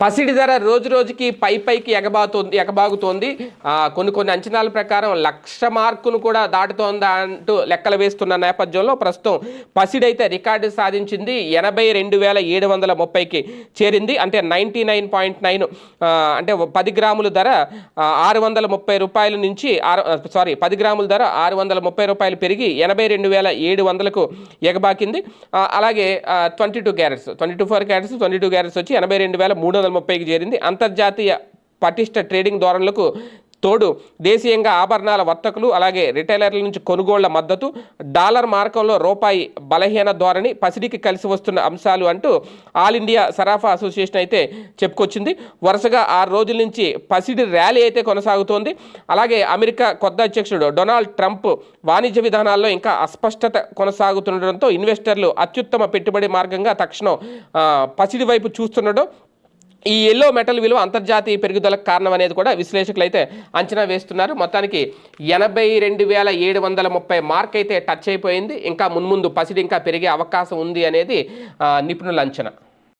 పసిడి ధర రోజు రోజుకి పై పైకి ఎగబాతోంది ఎగబాగుతోంది. కొన్ని కొన్ని అంచనాల ప్రకారం లక్ష మార్కును కూడా దాటుతోందా అంటూ లెక్కలు వేస్తున్న నేపథ్యంలో ప్రస్తుతం పసిడి అయితే రికార్డు సాధించింది ఎనభై రెండు వేల ఏడు వందల ముప్పైకి చేరింది. అంటే నైంటీ నైన్ పాయింట్ నైన్ అంటే పది గ్రాముల ధర ఆరు వందల ముప్పై రూపాయల నుంచి ఆరు సారీ పది గ్రాముల ధర ఆరు వందల ముప్పై రూపాయలు పెరిగి ఎనభై రెండు వేల ఏడు వందలకు ఎగబాకింది. అలాగే twenty two carats twenty two four carats twenty two carats వచ్చి ఎనభై రెండు వేల మూడు వందల ముప్పైకి చేరింది. అంతర్జాతీయ పటిష్ట ట్రేడింగ్ ధోరణులకు తోడు దేశీయంగా ఆభరణాల వర్తకులు అలాగే రిటైలర్ల నుంచి కొనుగోళ్ళ మద్దతు డాలర్ మార్కంలో రూపాయి బలహీన ధోరణి పసిడికి కలిసి వస్తున్న అంశాలు అంటూ ఆల్ ఇండియా సరాఫా అసోసియేషన్ అయితే చెప్పుకొచ్చింది. వరుసగా ఆరు రోజుల నుంచి పసిడి ర్యాలీ అయితే కొనసాగుతోంది. అలాగే అమెరికా కొత్త అధ్యక్షుడు డొనాల్డ్ ట్రంప్ వాణిజ్య విధానాల్లో ఇంకా అస్పష్టత కొనసాగుతుండడంతో ఇన్వెస్టర్లు అత్యుత్తమ పెట్టుబడి మార్గంగా తక్షణం పసిడి వైపు చూస్తుండడం ఈ ఎల్లో మెటల్ విలువ అంతర్జాతీయ పెరుగుదలకు కారణం అనేది కూడా విశ్లేషకులు అయితే అంచనా వేస్తున్నారు. మొత్తానికి ఎనభై రెండు వేల ఏడు వందల ముప్పై మార్క్ అయితే టచ్ అయిపోయింది. ఇంకా మున్ముందు పసిడి ఇంకా పెరిగే అవకాశం ఉంది అనేది నిపుణుల అంచనా.